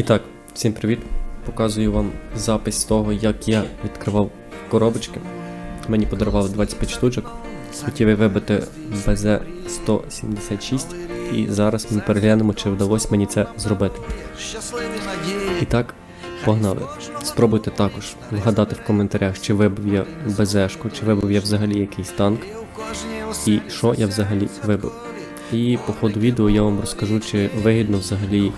І так, всім привіт. Показую вам запис того, як я відкривав коробочки. Мені подарували 25 штучок. Хотів я вибити БЗ-176. І зараз ми переглянемо, чи вдалося мені це зробити. І так, погнали. Спробуйте також вгадати в коментарях, чи вибив я БЗшку, чи вибив я взагалі якийсь танк, і що я взагалі вибив. І по ходу відео я вам розкажу, чи вигідно взагалі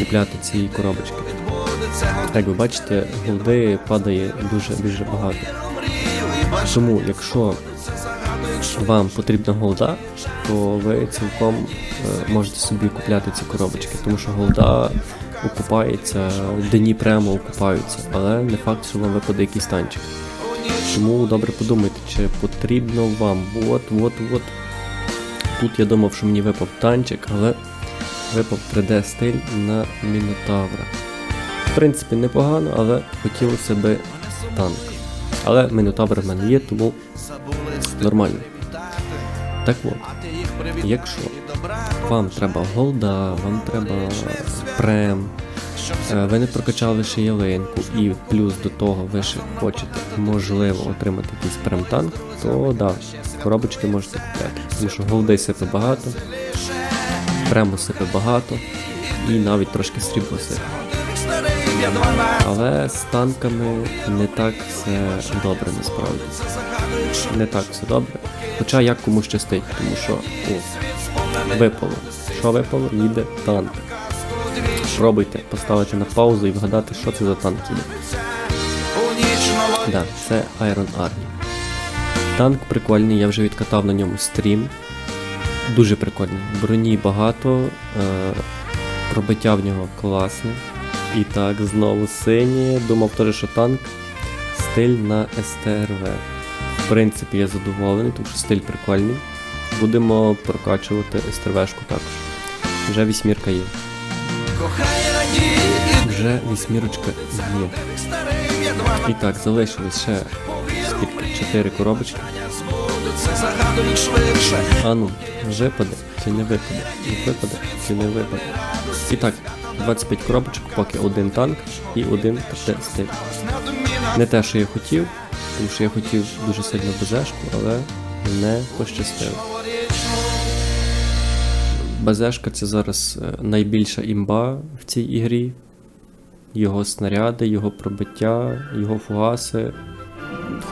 купляти ці коробочки. Як ви бачите, голди падає дуже дуже багато. Тому, якщо вам потрібна голда, то ви цілком е, можете собі купляти ці коробочки, тому що голда окупається, дні прямо окупаються, але не факт, що вам випаде якийсь танчик. Тому добре подумайте, чи потрібно вам. От, от, от. Тут я думав, що мені випав танчик, але випав 3D стиль на Мінотавра. В принципі, непогано, але хотілося би танк. Але Мінотавр в мене є, тому нормально. Так от, якщо вам треба голда, вам треба прем, е, ви не прокачали ще ялинку, і плюс до того ви ще хочете, можливо, отримати якийсь прем-танк, то да, коробочки можете купляти. Тому що голди сипе багато, прему сипе багато, і навіть трошки срібла сипе. Але з танками не так все добре насправді. Не так все добре. Хоча як кому щастить, тому що о, випало. Що випало? Їде танк. Спробуйте поставити на паузу і вгадати, що це за танк їде. Да, це Iron Army. Танк прикольний, я вже відкатав на ньому стрім. Дуже прикольний. Броні багато, е, пробиття в нього класне. І так, знову синє. Думав теж, що танк. Стиль на СТРВ. В принципі, я задоволений, тому що стиль прикольний. Будемо прокачувати СТРВшку також. Вже вісьмірка є. Вже вісьмірочка є. І так, залишилось ще скільки? 4 коробочки. А ну, випаде чи не випаде? Випаде чи не випаде? І так, 25 коробочок, поки один танк і один стиль. Не те, що я хотів, тому що я хотів дуже сильно безешку, але не пощастило. Базешка це зараз е, найбільша імба в цій ігрі. Його снаряди, його пробиття, його фугаси.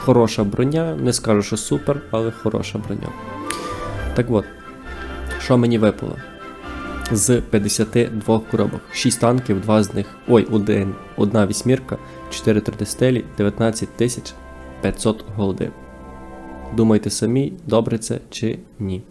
Хороша броня, не скажу, що супер, але хороша броня. Так от, що мені випало? З 52 коробок. 6 танків, 2 з них. Ой, один, одна вісьмірка, 4 3D стелі, 19 тисяч 500 голди. Думайте самі, добре це чи ні.